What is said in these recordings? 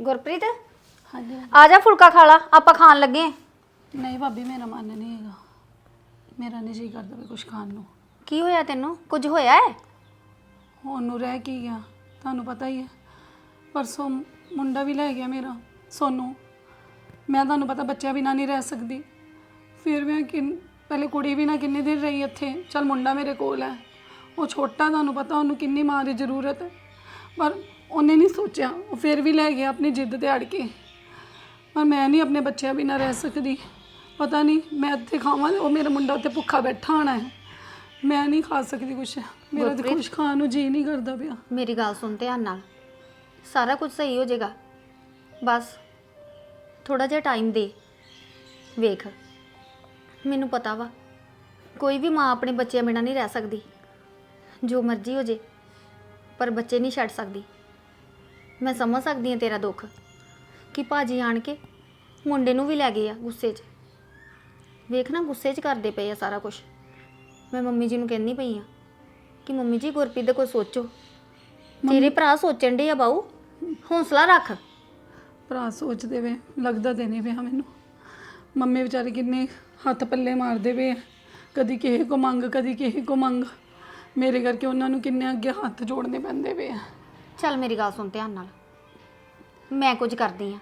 ਗੁਰਪ੍ਰੀਤ? ਹਾਂਜੀ। ਆ ਜਾ ਫੁਲਕਾ ਖਾ ਲਾ ਆਪਾਂ ਖਾਣ ਲੱਗੇ ਆਂ। ਨਹੀਂ ਭਾਬੀ ਮੇਰਾ ਮਨ ਨਹੀਂ ਹੈਗਾ। ਮੇਰਾ ਨਹੀਂ ਜੀ ਕਰਦਾ ਵੀ ਕੁਝ ਖਾਣ ਨੂੰ। ਕੀ ਹੋਇਆ ਤੈਨੂੰ? ਕੁਝ ਹੋਇਆ ਹੈ? ਹੁਣ ਨੂੰ ਰਹਿ ਕੀ ਗਿਆ? ਤੁਹਾਨੂੰ ਪਤਾ ਹੀ ਹੈ। ਪਰਸੋਂ ਮੁੰਡਾ ਵੀ ਲੈ ਗਿਆ ਮੇਰਾ ਸੋਨੂੰ। ਮੈਂ ਤੁਹਾਨੂੰ ਪਤਾ ਬੱਚਿਆਂ ਬਿਨਾਂ ਨਹੀਂ ਰਹਿ ਸਕਦੀ। ਫਿਰ ਮੈਂ ਕਿ ਪਹਿਲੇ ਕੁੜੀ ਵੀ ਨਾ ਕਿੰਨੇ ਦਿਨ ਰਹੀ ਇੱਥੇ। ਚਲ ਮੁੰਡਾ ਮੇਰੇ ਕੋਲ ਹੈ। ਉਹ ਛੋਟਾ ਤੁਹਾਨੂੰ ਪਤਾ ਉਹਨੂੰ ਕਿੰਨੀ ਮਾਂ ਦੀ ਜ਼ਰੂਰਤ ਹੈ। ਪਰ ਉਹਨੇ ਨਹੀਂ ਸੋਚਿਆ। ਉਹ ਫਿਰ ਵੀ ਲੈ ਗਿਆ ਆਪਣੀ ਜਿੱਦ ਤੇ ਅੜ ਕੇ। ਪਰ ਮੈਂ ਨਹੀਂ ਆਪਣੇ ਬੱਚਿਆਂ ਬਿਨਾਂ ਰਹਿ ਸਕਦੀ। ਪਤਾ ਨਹੀਂ ਮੈਂ ਇੱਥੇ ਖਾਵਾਂ ਉਹ ਮੇਰਾ ਮੁੰਡਾ ਉੱਥੇ ਭੁੱਖਾ ਬੈਠਾ ਹੋਣਾ ਹੈ। ਮੈਂ ਨਹੀਂ ਖਾ ਸਕਦੀ ਕੁਛ। ਮੇਰਾ ਤਾਂ ਗੁਰਪ੍ਰੀਤ। ਕੁਛ ਖਾਣ ਨੂੰ ਜੀ ਨਹੀਂ ਕਰਦਾ ਪਿਆ। ਮੇਰੀ ਗੱਲ ਸੁਣ ਧਿਆਨ ਨਾਲ। ਸਾਰਾ ਕੁਝ ਸਹੀ ਹੋ ਜਾਏਗਾ। ਬਸ ਥੋੜਾ ਜਿਹਾ ਟਾਈਮ ਦੇ। ਵੇਖ। ਮੈਨੂੰ ਪਤਾ ਵਾ ਕੋਈ ਵੀ ਮਾਂ ਆਪਣੇ ਬੱਚਿਆਂ ਬਿਨਾਂ ਨਹੀਂ ਰਹਿ ਸਕਦੀ। ਜੋ ਮਰਜ਼ੀ ਹੋ ਜੇ ਪਰ ਬੱਚੇ ਨਹੀਂ ਛੱਡ ਸਕਦੀ। ਮੈਂ ਸਮਝ ਸਕਦੀ ਹਾਂ ਤੇਰਾ ਦੁੱਖ ਕਿ ਭਾਜੀ ਆਣ ਕੇ ਮੁੰਡੇ ਨੂੰ ਵੀ ਲੈ ਗਏ ਆ ਗੁੱਸੇ 'ਚ। ਵੇਖ ਨਾ ਗੁੱਸੇ 'ਚ ਕਰਦੇ ਪਏ ਆ ਸਾਰਾ ਕੁਝ ਮੈਂ ਮੰਮੀ ਜੀ ਨੂੰ ਕਹਿੰਦੀ ਪਈ ਆ ਕਿ ਮੰਮੀ ਜੀ ਗੁਰਪ੍ਰੀਤ ਦਾ ਕੋਈ ਸੋਚੋ। ਤੇਰੇ ਭਰਾ ਸੋਚਣ ਦੇ ਆ ਬਾਊ ਹੌਸਲਾ ਰੱਖ। ਭਰਾ ਸੋਚਦੇ ਵੇ ਲੱਗਦਾ ਤੇ ਨਹੀਂ ਪਿਆ ਮੈਨੂੰ। ਮੰਮੀ ਵਿਚਾਰੇ ਕਿੰਨੇ ਹੱਥ ਪੱਲੇ ਮਾਰਦੇ ਵੇ ਆ। ਕਦੀ ਕਿਸੇ ਕੋ ਮੰਗ ਕਦੀ ਕਿਸੇ ਕੋ ਮੰਗ। ਮੇਰੇ ਕਰਕੇ ਉਹਨਾਂ ਨੂੰ ਕਿੰਨੇ ਅੱਗੇ ਹੱਥ ਜੋੜਨੇ ਪੈਂਦੇ ਵੇ ਆ। ਚੱਲ ਮੇਰੀ ਗੱਲ ਸੁਣ ਧਿਆਨ ਨਾਲ। ਮੈਂ ਕੁਝ ਕਰਦੀ ਆ।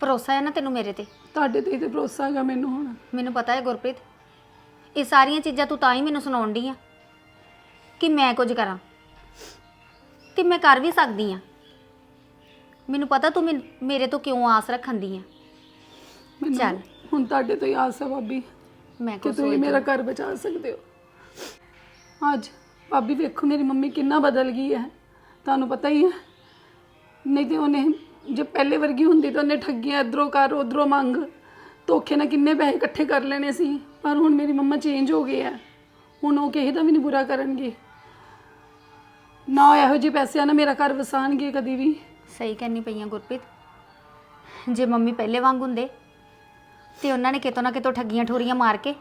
ਭਰੋਸਾ ਹੈ ਨਾ ਤੈਨੂੰ ਮੇਰੇ ਤੇ? ਤੁਹਾਡੇ ਤੇ ਹੀ ਤੇ ਭਰੋਸਾ ਹੈਗਾ ਮੈਨੂੰ ਹੁਣ। ਮੈਨੂੰ ਪਤਾ ਹੈ ਗੁਰਪ੍ਰੀਤ ਇਹ ਸਾਰੀਆਂ ਚੀਜ਼ਾਂ ਤੂੰ ਤਾਂ ਹੀ ਮੈਨੂੰ ਸੁਣਾਉਣ ਡਈ ਆ ਕਿ ਮੈਂ ਕੁਝ ਕਰਾਂ ਤੇ ਮੈਂ ਕਰ ਵੀ ਸਕਦੀ ਆ। ਮੈਨੂੰ ਪਤਾ ਤੂੰ ਮੈਨ- ਮੇਰੇ ਤੋਂ ਕਿਉਂ ਆਸ ਰੱਖਣ ਦੀ ਆ। ਮੈਨੂੰ ਚੱਲ। ਹੁਣ ਤੁਹਾਡੇ ਤੋਂ ਹੀ ਆਸ ਹੈ ਭਾਬੀ ਮੈਂ ਕਿ ਕੁਝ ਤੁਸੀਂ ਮੇਰਾ ਘਰ ਬਚਾ ਸਕਦੇ ਹੋ। ਅੱਜ ਭਾਬੀ ਵੇਖੋ ਮੇਰੀ ਮੰਮੀ ਕਿੰਨਾ ਬਦਲ ਗਈ ਹੈ। ਤੁਹਾਨੂੰ ਪਤਾ ਹੀ ਹੈ ਨਹੀਂ ਤੇ ਉਹਨੇ, ਜੇ ਪਹਿਲੇ ਵਰਗੀ ਹੁੰਦੀ ਤਾਂ ਉਹਨੇ ਠੱਗੀਆਂ ਇਧਰੋਂ ਕਰ, ਉਧਰੋਂ ਮੰਗ। ਧੋਖੇ ਨਾਲ ਕਿੰਨੇ ਪੈਸੇ ਇਕੱਠੇ ਕਰ ਲੈਣੇ ਸੀ। ਪਰ ਹੁਣ ਮੇਰੀ ਮੰਮਾ ਚੇਂਜ ਹੋ ਗਏ ਹੈ ਹੁਣ ਉਹ ਕਿਸੇ ਦਾ ਵੀ ਨਹੀਂ ਬੁਰਾ ਕਰਨਗੇ। ਨਾ ਉਹ ਇਹੋ ਜਿਹੇ ਪੈਸਿਆਂ ਨਾਲ ਮੇਰਾ ਘਰ ਵਸਾਣਗੇ ਕਦੀ ਵੀ। ਸਹੀ ਕਹਿੰਨੀ ਪਈਆਂ ਗੁਰਪ੍ਰੀਤ। ਜੇ ਮੰਮੀ ਪਹਿਲੇ ਵਾਂਗ ਹੁੰਦੇ, ਤੇ ਉਹਨਾਂ ਨੇ ਕਿਤੋਂ ਨਾ ਕਿਤੋਂ ਠੱਗੀਆਂ ਠੋਰੀਆਂ ਮਾਰ ਕੇ।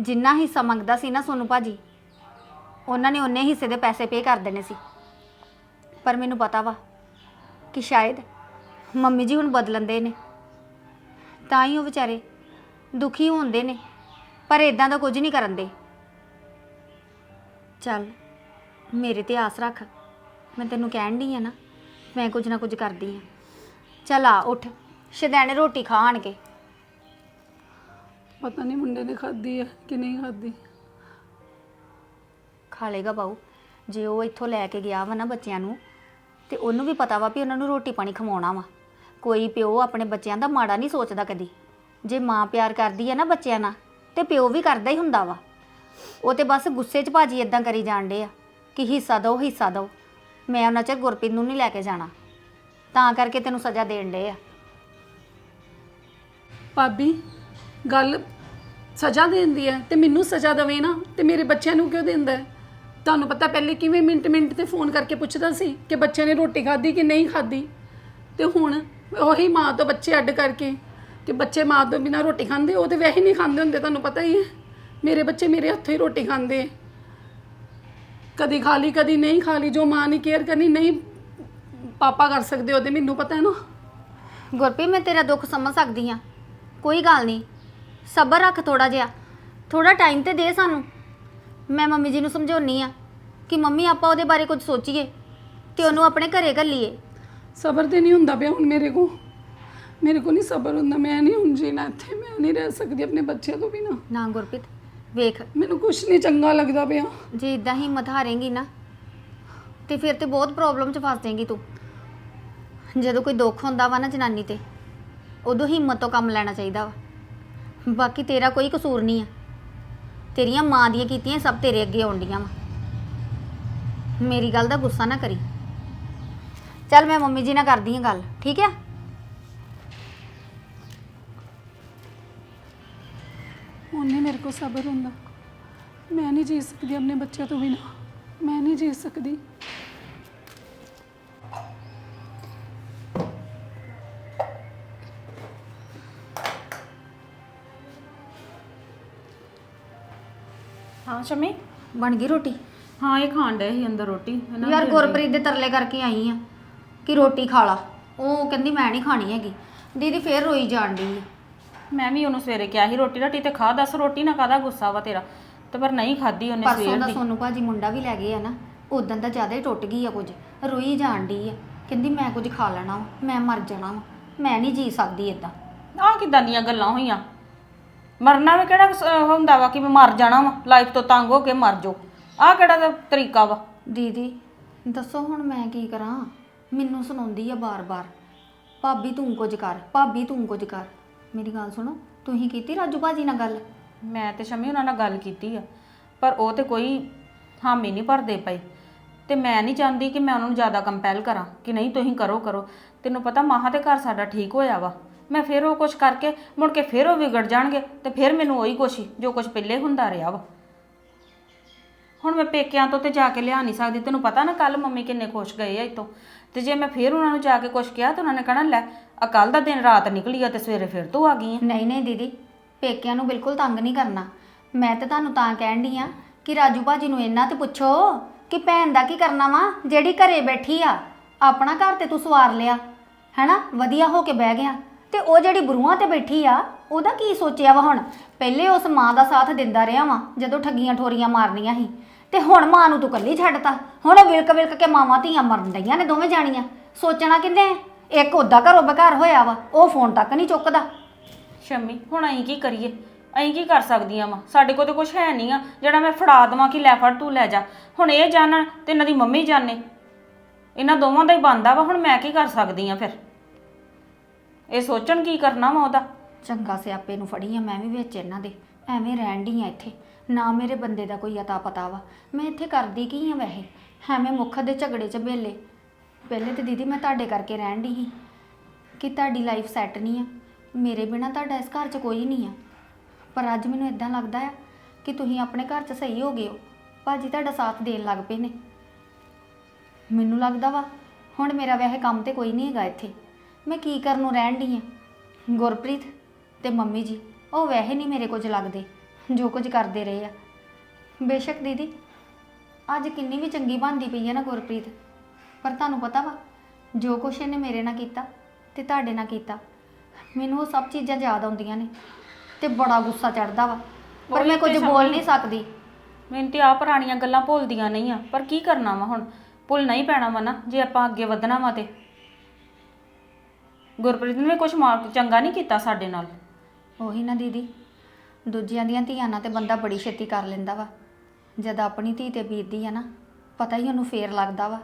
ਜਿੰਨਾ ਹਿੱਸਾ ਮੰਗਦਾ ਸੀ ਨਾ ਸੋਨੂੰ ਭਾਜੀ ਉਹਨਾਂ ਨੇ ਉਹਨੇ ਹਿੱਸੇ ਦੇ ਪੈਸੇ ਪੇ ਕਰ ਦੇਣੇ ਸੀ। ਪਰ ਮੈਨੂੰ ਪਤਾ ਵਾ ਕਿ ਸ਼ਾਇਦ ਮੰਮੀ ਜੀ ਹੁਣ ਬਦਲਣ ਦੇ ਨੇ। ਤਾਂ ਹੀ ਉਹ ਵਿਚਾਰੇ ਦੁਖੀ ਹੁੰਦੇ ਨੇ, ਪਰ ਇਦਾਂ ਦਾ ਕੁਝ ਨਹੀਂ ਕਰਨ ਦੇ। ਚੱਲ, ਮੇਰੇ ਤੇ ਆਸ ਰੱਖ। ਮੈਂ ਤੈਨੂੰ ਕਹਿਣ ਡਈ ਆ ਨਾ, ਮੈਂ ਕੁਝ ਨਾ ਕੁਝ ਕਰਦੀ ਆ। ਚੱਲ ਆ, ਉੱਠ। ਸ਼ਦੈਣੇ ਰੋਟੀ ਖਾ ਆਣ ਕੇ। ਪਤਾ ਨਹੀਂ ਮੁੰਡੇ ਨੇ ਖਾਧੀ ਹੈ ਕਿ ਨਹੀਂ ਖਾਧੀ। ਖਾ ਲੇਗਾ ਬਾਊ। ਜੇ ਉਹ ਇੱਥੋਂ ਲੈ ਕੇ ਗਿਆ ਵਾ ਨਾ ਬੱਚਿਆਂ ਨੂੰ, ਤੇ ਉਹਨੂੰ ਵੀ ਪਤਾ ਵਾ ਵੀ ਉਹਨਾਂ ਨੂੰ ਰੋਟੀ ਪਾਣੀ ਖਵਾਉਣਾ ਵਾ। ਕੋਈ ਪਿਓ ਆਪਣੇ ਬੱਚਿਆਂ ਦਾ ਮਾੜਾ ਨਹੀਂ ਸੋਚਦਾ ਕਦੀ। ਜੇ ਮਾਂ ਪਿਆਰ ਕਰਦੀ ਹੈ ਨਾ ਬੱਚਿਆਂ ਨਾਲ, ਤੇ ਪਿਓ ਵੀ ਕਰਦਾ ਹੀ ਹੁੰਦਾ ਵਾ। ਉਹ ਤੇ ਬਸ ਗੁੱਸੇ 'ਚ ਭਾਜੀ ਇਦਾਂ ਕਰੀ ਜਾਂਦੇ ਆ, ਕਿ ਹਿੱਸਾ ਦਿਓ ਹਿੱਸਾ ਦਿਓ। ਮੈਂ ਉਹਨਾਂ ਚਿਰ ਗੁਰਪ੍ਰੀਤ ਨੂੰ ਨਹੀਂ ਲੈ ਕੇ ਜਾਣਾ। ਤਾਂ ਕਰਕੇ ਤੈਨੂੰ ਸਜ਼ਾ ਦੇਣ ਡੇ ਆ। ਭਾਬੀ, ਗੱਲ ਸਜ਼ਾ ਦਿੰਦੀ ਹੈ ਤੇ ਮੈਨੂੰ ਸਜ਼ਾ ਦਵੇ ਨਾ, ਤੇ ਮੇਰੇ ਬੱਚਿਆਂ ਨੂੰ ਕਿਉਂ ਦਿੰਦਾ? ਹੈ? ਤੁਹਾਨੂੰ ਪਤਾ ਪਹਿਲੇ ਕਿਵੇਂ ਮਿੰਟ ਮਿੰਟ ਤੇ ਫੋਨ ਕਰਕੇ ਪੁੱਛਦਾ ਸੀ ਕਿ ਬੱਚਿਆਂ ਨੇ ਰੋਟੀ ਖਾਧੀ ਕਿ ਨਹੀਂ ਖਾਧੀ? ਤੇ ਹੁਣ ਉਹੀ ਮਾਂ ਤੋਂ ਬੱਚੇ ਅੱਡ ਕਰਕੇ ਕਿ ਬੱਚੇ ਮਾਂ ਤੋਂ ਬਿਨਾਂ ਰੋਟੀ ਖਾਂਦੇ, ਉਹ ਤੇ ਵੈਸੇ ਨਹੀਂ ਖਾਂਦੇ ਹੁੰਦੇ, ਤੁਹਾਨੂੰ ਪਤਾ ਹੀ ਹੈ। ਮੇਰੇ ਬੱਚੇ ਮੇਰੇ ਹੱਥੋਂ ਹੀ ਰੋਟੀ ਖਾਂਦੇ ਕਦੀ ਖਾ ਲਈ, ਕਦੀ ਨਹੀਂ ਖਾ ਲਈ, ਜੋ ਮਾਂ ਨੇ ਕੇਅਰ ਕਰਨੀ, ਨਹੀਂ ਪਾਪਾ ਕਰ ਸਕਦੇ ਉਹਦੇ, ਮੈਨੂੰ ਪਤਾ ਹੈ ਨਾ। ਗੁਰਪ੍ਰੀਤ, ਮੈਂ ਤੇਰਾ ਦੁੱਖ ਸਮਝ ਸਕਦੀ ਆ ਕੋਈ ਗੱਲ ਨਹੀਂ, ਸਬਰ ਰੱਖ ਥੋੜਾ ਜਿਹਾ। ਥੋੜਾ ਟਾਈਮ ਤੇ ਦੇ ਸਾਨੂੰ। ਮੈਂ ਮੰਮੀ ਜੀ ਨੂੰ ਸਮਝਾਉਣੀ ਆ ਕਿ ਮੰਮੀ ਆਪਾਂ ਉਹਦੇ ਬਾਰੇ ਕੁਝ ਸੋਚੀਏ ਤੇ ਉਹਨੂੰ ਆਪਣੇ ਘਰੇ ਘੱਲੀਏ। ਸਬਰ ਤੇ ਨਹੀਂ ਹੁੰਦਾ ਪਿਆ ਹੁਣ ਮੇਰੇ ਕੋ ਮੇਰੇ ਕੋ ਨਹੀਂ ਸਬਰ ਹੁੰਦਾ ਮੈਂ ਨਹੀਂ ਹੁਣ ਜੀਣਾ ਇੱਥੇ ਮੈਂ ਨਹੀਂ ਰਹਿ ਸਕਦੀ ਆਪਣੇ ਬੱਚਿਆਂ ਤੋਂ ਬਿਨਾ। ਨਾ ਗੁਰਪ੍ਰੀਤ ਵੇਖ। ਮੈਨੂੰ ਕੁਝ ਨਹੀਂ ਚੰਗਾ ਲੱਗਦਾ ਪਿਆ। ਜੇ ਇਦਾਂ ਹੀ ਹਿੰਮਤ ਹਾਰੇਂਗੀ ਨਾ ਤੇ ਫਿਰ ਤੇ ਬਹੁਤ ਪ੍ਰੋਬਲਮ 'ਚ ਫਸ ਜਾਏਂਗੀ ਤੂੰ। ਜਦੋਂ ਕੋਈ ਦੁੱਖ ਹੁੰਦਾ ਵਾ ਨਾ ਜਨਾਨੀ ਤੇ ਉਦੋਂ ਹਿੰਮਤ ਤੋਂ ਕੰਮ ਲੈਣਾ ਚਾਹੀਦਾ ਵਾ। ਬਾਕੀ ਤੇਰਾ ਕੋਈ ਕਸੂਰ ਨਹੀਂ ਆ। ਤੇਰੀਆਂ ਮਾਂ ਦੀਆਂ ਕੀਤੀਆਂ, ਸਭ ਤੇਰੇ ਅੱਗੇ ਆਉਂਦੀਆਂ ਵਾ। ਮੇਰੀ ਗੱਲ ਦਾ ਗੁੱਸਾ ਨਾ ਕਰੀ। ਚੱਲ ਮੈਂ ਮੰਮੀ ਜੀ ਨਾਲ ਕਰਦੀ ਹਾਂ ਗੱਲ, ਠੀਕ ਹੈ ਉਹਨੇ ਮੇਰੇ ਕੋਲ ਸਬਰ ਹੁੰਦਾ। ਮੈਂ ਨਹੀਂ ਜੀ ਸਕਦੀ ਆਪਣੇ ਬੱਚਿਆਂ ਤੋਂ ਬਿਨਾਂ। ਮੈਂ ਨਹੀਂ ਜੀ ਸਕਦੀ। ਹਾਂ ਸ਼ਮੀ? ਬਣ ਗਈ ਰੋਟੀ? ਹਾਂ ਇਹ ਖਾਣ ਡਏ ਸੀ ਅੰਦਰ ਰੋਟੀ। ਇਹਨਾਂ ਯਾਰ ਦੇ- ਗੁਰਪ੍ਰੀਤ ਦੇ ਤਰਲੇ ਕਰਕੇ ਆਈ ਆ ਕਿ ਰੋਟੀ ਖਾ ਲਾ। ਉਹ ਕਹਿੰਦੀ ਮੈਂ ਨਹੀਂ ਖਾਣੀ ਹੈਗੀ। ਦੀਦੀ ਫੇਰ ਰੋਈ ਜਾਣ ਆ। ਮੈਂ ਵੀ ਉਹਨੂੰ ਸਵੇਰੇ ਕਿਹਾ ਸੀ ਰੋਟੀ ਰਾਟੀ ਤੇ ਖਾ ਦੱਸ ਰੋਟੀ ਨਾ ਕਾਦਾ ਗੁੱਸਾ ਵਾ ਤੇਰਾ? ਤੇ ਪਰ ਨਹੀਂ ਖਾਦੀ ਉਹਨੇ ਪਰਸੋਂ ਸਵੇਰ ਦਾ ਦੀ। ਸੋਨੂੰ ਭਾਜੀ ਮੁੰਡਾ ਵੀ ਲੈ ਗਏ ਆ ਨਾ ਉਦੋਂ ਦਾ ਜ਼ਿਆਦਾ ਹੀ ਟੁੱਟ ਗਈ ਆ ਕੁਝ। ਰੋਈ ਜਾਣ ਡਈ ਆ। ਕਹਿੰਦੀ ਮੈਂ ਕੁਝ ਖਾ ਲੈਣਾ ਵਾ ਮੈਂ ਮਰ ਜਾਣਾ ਵਾ। ਮੈਂ ਨਹੀਂ ਜੀ ਸਕਦੀ ਇਦਾਂ ਆਹ ਕਿਦਾਂ ਦੀਆਂ ਗੱਲਾਂ ਹੋਈਆਂ? ਮਰਨਾ ਵੀ ਕਿਹੜਾ ਸ- ਹੁੰਦਾ ਵਾ ਕਿ ਮੈਂ ਮਰ ਜਾਣਾ ਵਾ ਲਾਈਫ ਤੋਂ ਤੰਗ ਹੋ ਕੇ ਮਰ ਜਾਓ। ਆਹ ਕਿਹੜਾ ਦਾ ਤਰੀਕਾ ਵਾ? ਦੀਦੀ ਦੱਸੋ ਹੁਣ ਮੈਂ ਕੀ ਕਰਾਂ? ਮੈਨੂੰ ਸੁਣਾਉਂਦੀ ਆ ਬਾਰ-ਬਾਰ। ਭਾਬੀ ਤੂੰ ਕੁਝ ਕਰ ਭਾਬੀ ਤੂੰ ਕੁਝ ਕਰ। ਮੇਰੀ ਗੱਲ ਸੁਣੋ ਤੁਸੀਂ ਕੀਤੀ ਰਾਜੂ ਭਾਜੀ ਨਾਲ ਗੱਲ? ਮੈਂ ਤੇ ਸ਼ਮੀ ਉਹਨਾਂ ਨਾਲ ਗੱਲ ਕੀਤੀ ਆ ਪਰ ਉਹ ਤੇ ਕੋਈ ਹਾਮੀ ਨਹੀਂ ਭਰਦੇ ਪਏ। ਤੇ ਮੈਂ ਨਹੀਂ ਚਾਹੁੰਦੀ ਕਿ ਮੈਂ ਉਹਨਾਂ ਨੂੰ ਜ਼ਿਆਦਾ ਕੰਪੈਲ ਕਰਾਂ ਕਿ ਨਹੀਂ ਤੁਸੀਂ ਕਰੋ ਕਰੋ ਤੈਨੂੰ ਪਤਾ ਮਾਹਾਂ ਤੇ ਘਰ ਸਾਡਾ ਠੀਕ ਹੋਇਆ ਵਾ। ਮੈਂ ਫਿਰ ਉਹ ਕੁਛ ਕਰਕੇ ਮੁੜ ਕੇ ਫਿਰ ਉਹ ਵਿਗੜ ਜਾਣਗੇ ਤੇ ਫਿਰ ਮੈਨੂੰ ਉਹੀ ਕੁਛ ਹੀ, ਜੋ ਕੁਛ ਪਹਿਲੇ ਹੁੰਦਾ ਰਿਹਾ ਵਾ। ਹੁਣ ਮੈਂ ਪੇਕਿਆਂ ਤੋਂ ਤੇ ਜਾ ਕੇ ਲਿਆ ਨਹੀਂ ਸਕਦੀ। ਤੈਨੂੰ ਪਤਾ ਨਾ ਕੱਲ ਮੰਮੀ ਕਿੰਨੇ ਖੁਸ਼ ਗਏ ਆ ਇਤੋਂ ਤੇ ਜੇ ਮੈਂ ਫਿਰ ਉਹਨਾਂ ਨੂੰ ਜਾ ਕੇ ਕੁਛ ਕਿਹਾ ਤਾਂ ਉਹਨਾਂ ਨੇ ਕਹਿਣਾ, ਲੈ ਅਕਲ ਦਾ ਦਿਨ ਰਾਤ ਨਿਕਲੀ ਆ ਤੇ ਸਵੇਰੇ ਫਿਰ ਤੂੰ ਆ ਗਈ ਆ। ਨਹੀਂ ਨਹੀਂ ਦੀਦੀ, ਪੇਕਿਆਂ ਨੂੰ ਬਿਲਕੁਲ ਤੰਗ ਨਹੀਂ ਕਰਨਾ। ਮੈਂ ਤੇ ਤੁਹਾਨੂੰ ਤਾਂ ਕਹਿਣ ਡਈ ਆ ਕਿ ਰਾਜੂ ਭਾਜੀ ਨੂੰ ਇਹਨਾਂ ਤੇ ਪੁੱਛੋ ਕਿ ਭੈਣ ਦਾ ਕੀ ਕਰਨਾ ਵਾ, ਜਿਹੜੀ ਘਰੇ ਬੈਠੀ ਆ, ਆਪਣਾ ਘਰ ਤੇ ਤੂੰ ਸਵਾਰ ਲਿਆ। ਹੈਨਾ? ਵਧੀਆ ਹੋ ਕੇ ਬਹਿ ਗਿਆ। ਤੇ ਉਹ ਜਿਹੜੀ ਬਰੂਹਾਂ ਤੇ ਬੈਠੀ ਆ, ਉਹਦਾ ਕੀ ਸੋਚਿਆ ਵਾ ਹੁਣ? ਪਹਿਲੇ ਉਸ ਮਾਂ ਦਾ ਸਾਥ ਦਿੰਦਾ ਰਿਹਾ ਵਾ, ਜਦੋਂ ਠੱਗੀਆਂ ਠੋਰੀਆਂ ਮਾਰਨੀਆਂ ਸੀ। ਤੇ ਹੁਣ ਮਾਂ ਨੂੰ ਤੂੰ ਕੱਲੀ ਛੱਡਤਾ। ਹੁਣ ਉਹ ਵਿਲਕ ਵਿਲਕ ਕੇ ਮਾਵਾਂ ਧੀਆਂ ਮਰਨ ਡਈਆਂ ਨੇ ਦੋਵੇਂ ਜਾਣੀਆਂ। ਸੋਚਣਾ ਕਿੰਨੇ ਇੱਕ ਉਹਦਾ ਘਰੋਂ ਬੇਘਰ ਹੋਇਆ ਵਾ, ਉਹ ਫੋਨ ਤੱਕ ਨਹੀਂ ਚੁੱਕਦਾ। ਸ਼ੰਮੀ, ਹੁਣ ਅਸੀਂ ਕੀ ਕਰੀਏ? ਅਸੀਂ ਕੀ ਕਰ ਸਕਦੀਆਂ ਵਾ? ਸਾਡੇ ਕੋਲ ਤੇ ਕੁਝ ਹੈ ਨਹੀਂ ਆ। ਜਿਹੜਾ ਮੈਂ ਫੜਾ ਦੇਵਾਂ ਕਿ ਲੈ ਫੜ, ਤੂੰ ਲੈ ਜਾ। ਹੁਣ ਇਹ ਜਾਣਨ ਤੇ ਇਹਨਾਂ ਦੀ ਮੰਮੀ ਜਾਣੇ ਇਹਨਾਂ ਦੋਵਾਂ ਦਾ ਹੀ ਬੰਦਾ ਵਾ, ਹੁਣ ਮੈਂ ਕੀ ਕਰ ਸਕਦੀ ਆ ਫਿਰ? ਇਹ ਸੋਚਣ ਕੀ ਕਰਨਾ ਵਾ ਉਹਦਾ? ਚੰਗਾ ਸਿਆਪੇ ਨੂੰ ਫੜੀ ਆ, ਮੈਂ ਵੀ ਵਿੱਚ ਇਹਨਾਂ ਦੇ। ਐਵੇਂ ਰਹਿਣ ਡਈ ਆ ਇੱਥੇ। ਨਾ ਮੇਰੇ ਬੰਦੇ ਦਾ ਕੋਈ ਅਤਾ ਪਤਾ ਵਾ। ਮੈਂ ਇੱਥੇ ਕਰਦੀ ਕੀ ਆ ਵੈਸੇ? ਐਵੇਂ ਮੁੱਖ ਦੇ ਝਗੜੇ 'ਚ ਬੇਲੇ ਪਹਿਲੇ ਤੇ ਦੀਦੀ ਮੈਂ ਤੁਹਾਡੇ ਕਰਕੇ ਰਹਿਣ ਡਈ ਸੀ ਕਿ ਤੁਹਾਡੀ ਲਾਈਫ ਸੈੱਟ ਨਹੀਂ ਆ। ਮੇਰੇ ਬਿਨਾ ਤੁਹਾਡਾ ਇਸ ਘਰ 'ਚ ਕੋਈ ਨਹੀਂ ਆ। ਪਰ ਅੱਜ ਮੈਨੂੰ ਇਦਾਂ ਲੱਗਦਾ ਆ ਕਿ ਤੁਸੀਂ ਆਪਣੇ ਘਰ 'ਚ ਸਹੀ ਹੋ ਗਏ ਹੋ। ਭਾਜੀ ਤੁਹਾਡਾ ਸਾਥ ਦੇਣ ਲੱਗ ਪਏ ਨੇ। ਮੈਨੂੰ ਲੱਗਦਾ ਵਾ, ਹੁਣ ਮੇਰਾ ਵੈਸੇ ਕੰਮ ਤੇ ਕੋਈ ਨਹੀਂ ਹੈਗਾ ਇੱਥੇ। ਮੈਂ ਕੀ ਕਰਨ ਨੂੰ ਰਹਿਣ ਡਈ ਆ? ਗੁਰਪ੍ਰੀਤ ਤੇ ਮੰਮੀ ਜੀ ਉਹ ਵੈਸੇ ਨਹੀਂ ਮੇਰੇ ਕੁਝ ਲੱਗਦੇ ਜੋ ਕੁਝ ਕਰਦੇ ਰਹੇ ਆ। ਬੇਸ਼ੱਕ ਦੀਦੀ ਅੱਜ ਕਿੰਨੀ ਵੀ ਚੰਗੀ ਬਣਦੀ ਪਈ ਹੈ ਨਾ ਗੁਰਪ੍ਰੀਤ ਪਰ ਤੁਹਾਨੂੰ ਪਤਾ ਵਾ ਜੋ ਕੁਛ ਇਹਨੇ ਮੇਰੇ ਨਾਲ ਕੀਤਾ ਤੇ ਤੁਹਾਡੇ ਨਾਲ ਕੀਤਾ ਮੈਨੂੰ ਉਹ ਸਭ ਚੀਜ਼ਾਂ ਯਾਦ ਆਉਂਦੀਆਂ ਨੇ ਤੇ ਬੜਾ ਗੁੱਸਾ ਚੜਦਾ ਵਾ। ਪਰ ਉਹੀ ਮੈਂ ਕੁਝ ਬੋਲ ਨਹੀਂ ਸਕਦੀ। ਮੈਨੂੰ ਤੇ ਆ ਪੁਰਾਣੀਆਂ ਗੱਲਾਂ ਭੁੱਲਦੀਆਂ ਨਹੀਂ ਆ ਪਰ ਕੀ ਕਰਨਾ ਵਾ ਹੁਣ? ਭੁੱਲ ਨਹੀਂ ਪੈਣਾ ਵਾ ਨਾ ਜੇ ਆਪਾਂ ਅੱਗੇ ਵਧਣਾ ਵਾ ਤੇ। ਗੁਰਪ੍ਰੀਤ ਨੇ ਕੁਝ ਚੰਗਾ ਨਹੀਂ ਕੀਤਾ ਸਾਡੇ ਨਾਲ। ਉਹੀ ਨਾ ਦੀਦੀ। ਦੂਜਿਆਂ ਦੀਆਂ ਧੀਆਂ ਨਾਲ ਤੇ ਬੰਦਾ ਬੜੀ ਛੇਤੀ ਕਰ ਲੈਂਦਾ ਵਾ। ਜਦ ਆਪਣੀ ਧੀ ਤੇ ਬੀਤਦੀ ਆ ਨਾ ਪਤਾ ਹੀ ਉਹਨੂੰ ਫੇਰ ਲੱਗਦਾ ਵਾ।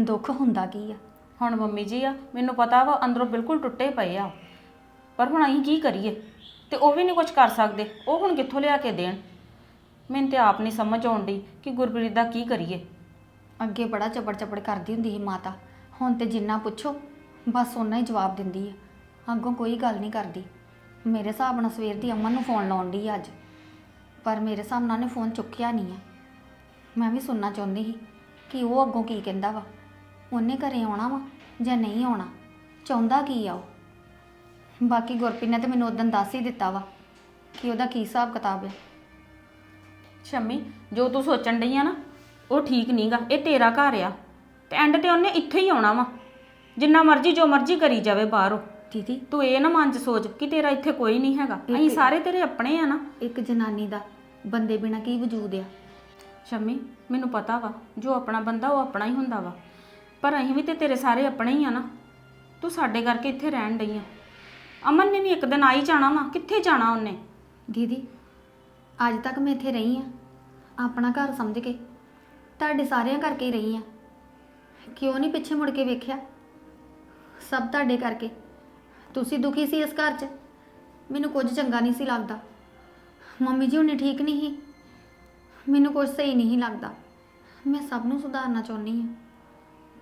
ਦੁੱਖ ਹੁੰਦਾ ਕੀ ਆ? ਹੁਣ ਮੰਮੀ ਜੀ ਆ ਮੈਨੂੰ ਪਤਾ ਵਾ ਅੰਦਰੋਂ ਬਿਲਕੁਲ ਟੁੱਟੇ ਪਏ ਆ। ਪਰ ਹੁਣ ਅਸੀਂ ਕੀ ਕਰੀਏ? ਤੇ ਉਹ ਵੀ ਨਹੀਂ ਕੁਝ ਕਰ ਸਕਦੇ। ਉਹ ਹੁਣ ਕਿੱਥੋਂ ਲਿਆ ਕੇ ਦੇਣ? ਮੈਨੂੰ ਤੇ ਆਪ ਨਹੀਂ ਸਮਝ ਆਉਂਦੀ ਕਿ ਗੁਰਪ੍ਰੀਤ ਦਾ ਕੀ ਕਰੀਏ। ਅੱਗੇ ਬੜਾ ਚਪੜ ਚਪੜ ਕਰਦੀ ਹੁੰਦੀ ਸੀ ਮਾਤਾ। ਹੁਣ ਤੇ ਜਿੰਨਾ ਪੁੱਛੋ ਬਸ ਉਹਨਾਂ ਹੀ ਜਵਾਬ ਦਿੰਦੀ ਆ। ਅੱਗੋਂ ਕੋਈ ਗੱਲ ਨਹੀਂ ਕਰਦੀ। ਮੇਰੇ ਹਿਸਾਬ ਨਾਲ ਸਵੇਰ ਦੀ ਅਮਨ ਨੂੰ ਫੋਨ ਲਾਉਣ ਦੀ ਅੱਜ। ਪਰ ਮੇਰੇ ਹਿਸਾਬ ਨਾਲ ਨੇ ਫੋਨ ਚੁੱਕਿਆ ਨਹੀਂ ਆ। ਮੈਂ ਵੀ ਸੁਣਨਾ ਚਾਹੁੰਦੀ ਸੀ ਕਿ ਉਹ ਅੱਗੋਂ ਕੀ ਕਹਿੰਦਾ ਵਾ। ਉਹਨੇ ਘਰੇ ਆਉਣਾ ਵਾ ਜਾਂ ਨਹੀਂ ਆਉਣਾ? ਚਾਹੁੰਦਾ ਕੀ ਆ ਉਹ? ਬਾਕੀ ਗੁਰਪ੍ਰੀਤ ਨੇ ਤੇ ਮੈਨੂੰ ਉਦੋਂ ਦੱਸ ਹੀ ਦਿੱਤਾ ਵਾ ਕਿ ਉਹਦਾ ਕੀ ਹਿਸਾਬ ਕਿਤਾਬ ਹੈ ਸ਼ੰਮੀ, ਜੋ ਤੂੰ ਸੋਚਣ ਡਈ ਆ ਨਾ, ਉਹ ਠੀਕ ਨਹੀਂਗਾ ਇਹ ਤੇਰਾ ਘਰ ਆ। ਤੇ ਐਂਡ ਤੇ ਉਹਨੇ ਇੱਥੇ ਹੀ ਆਉਣਾ ਵਾ। ਜਿੰਨਾ ਮਰਜ਼ੀ ਜੋ ਮਰਜ਼ੀ ਕਰੀ ਜਾਵੇ ਬਾਹਰੋਂ। ਦੀਦੀ। ਤੂੰ ਇਹ ਨਾ ਮਨ 'ਚ ਸੋਚ ਕਿ ਤੇਰਾ ਇੱਥੇ ਕੋਈ ਨਹੀਂ ਹੈਗਾ। ਅਸੀਂ ਸਾਰੇ ਤੇਰੇ ਆਪਣੇ ਆ ਨਾ। ਇੱਕ ਜਨਾਨੀ ਦਾ ਬੰਦੇ ਬਿਨਾ ਕੀ ਵਜੂਦ ਆ? ਸ਼ੰਮੀ ਮੈਨੂੰ ਪਤਾ ਵਾ ਜੋ ਆਪਣਾ ਬੰਦਾ ਉਹ ਆਪਣਾ ਹੀ ਹੁੰਦਾ ਵਾ। ਪਰ ਅਸੀਂ ਵੀ ਤੇ ਤੇਰੇ ਸਾਰੇ ਆਪਣੇ ਹੀ ਆ ਨਾ। ਤੂੰ ਸਾਡੇ ਕਰਕੇ ਇੱਥੇ ਰਹਿਣ ਡਈ ਆ। ਅਮਨ ਨੇ ਵੀ ਇੱਕ ਦਿਨ ਆਈ ਜਾਣਾ ਵਾ। ਕਿੱਥੇ ਜਾਣਾ ਉਹਨੇ? ਦੀਦੀ ਅੱਜ ਤੱਕ ਮੈਂ ਇੱਥੇ ਰਹੀ ਆ। ਆਪਣਾ ਘਰ ਸਮਝ ਕੇ ਤੁਹਾਡੇ ਸਾਰਿਆਂ ਕਰਕੇ ਹੀ ਰਹੀ ਆ। ਕਿਉਂ ਨਹੀਂ ਪਿੱਛੇ ਮੁੜ ਕੇ ਵੇਖਿਆ? ਸਭ ਤੁਹਾਡੇ ਕਰਕੇ। ਤੁਸੀਂ ਦੁਖੀ ਸੀ ਇਸ ਘਰ 'ਚ? ਮੈਨੂੰ ਕੁਝ ਚੰਗਾ ਨਹੀਂ ਸੀ ਲੱਗਦਾ। ਮੰਮੀ ਜੀ, ਹੁਣੇ ਠੀਕ ਨਹੀਂ ਸੀ? ਮੈਨੂੰ ਕੁਝ ਸਹੀ ਨਹੀਂ ਲੱਗਦਾ। ਮੈਂ ਸਭ ਨੂੰ ਸੁਧਾਰਨਾ ਚਾਹੁੰਦੀ ਹਾਂ।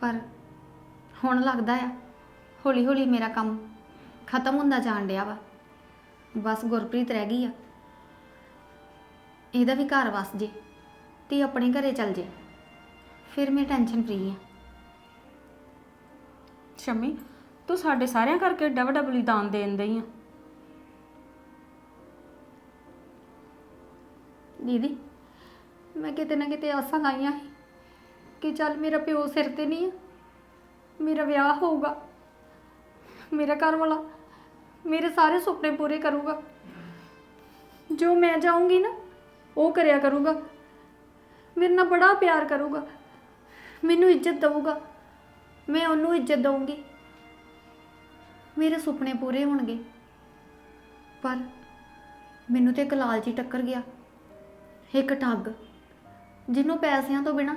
ਪਰ ਹੁਣ ਲੱਗਦਾ ਆ ਹੌਲੀ ਹੌਲੀ ਮੇਰਾ ਕੰਮ ਖਤਮ ਹੁੰਦਾ ਜਾਣ ਡਿਆ ਵਾ। ਬਸ ਗੁਰਪ੍ਰੀਤ ਰਹਿ ਗਈ ਆ। ਇਹਦਾ ਵੀ ਘਰ ਵਸ ਜੇ ਤੇ ਆਪਣੇ ਘਰੇ ਚਲ ਜੇ। ਫਿਰ ਮੈਂ ਟੈਨਸ਼ਨ ਫਰੀ ਆ। ਸ਼ੰਮੀ, ਤੂੰ ਸਾਡੇ ਸਾਰਿਆਂ ਕਰਕੇ ਡਬਲ ਡਬਲ ਬਲੀਦਾਨ ਦੇਣ ਦਈ ਆ। ਦੀਦੀ, ਮੈਂ ਕਿਤੇ ਨਾ ਕਿਤੇ ਆਸਾਂ ਲਾਈਆਂ ਸੀ ਕਿ ਚੱਲ ਮੇਰਾ ਪਿਓ ਸਿਰ ਤੇ ਨਹੀਂ ਆ, ਮੇਰਾ ਵਿਆਹ ਹੋਊਗਾ, ਮੇਰਾ ਘਰ ਵਾਲਾ ਮੇਰੇ ਸਾਰੇ ਸੁਪਨੇ ਪੂਰੇ ਕਰੂਗਾ। ਜੋ ਮੈਂ ਜਾਊਂਗੀ ਨਾ, ਉਹ ਕਰਿਆ ਕਰੂਗਾ। ਮੇਰੇ ਨਾਲ ਬੜਾ ਪਿਆਰ ਕਰੂਗਾ, ਮੈਨੂੰ ਇੱਜ਼ਤ ਦਊਗਾ। ਮੈਂ ਉਹਨੂੰ ਇੱਜ਼ਤ ਦਊਂਗੀ। ਮੇਰੇ ਸੁਪਨੇ ਪੂਰੇ ਹੋਣਗੇ। ਪਰ ਮੈਨੂੰ ਤੇ ਇੱਕ ਲਾਲਚੀ ਟੱਕਰ ਗਿਆ। ਇੱਕ ਠੱਗ, ਜਿਹਨੂੰ ਪੈਸਿਆਂ ਤੋਂ ਬਿਨਾ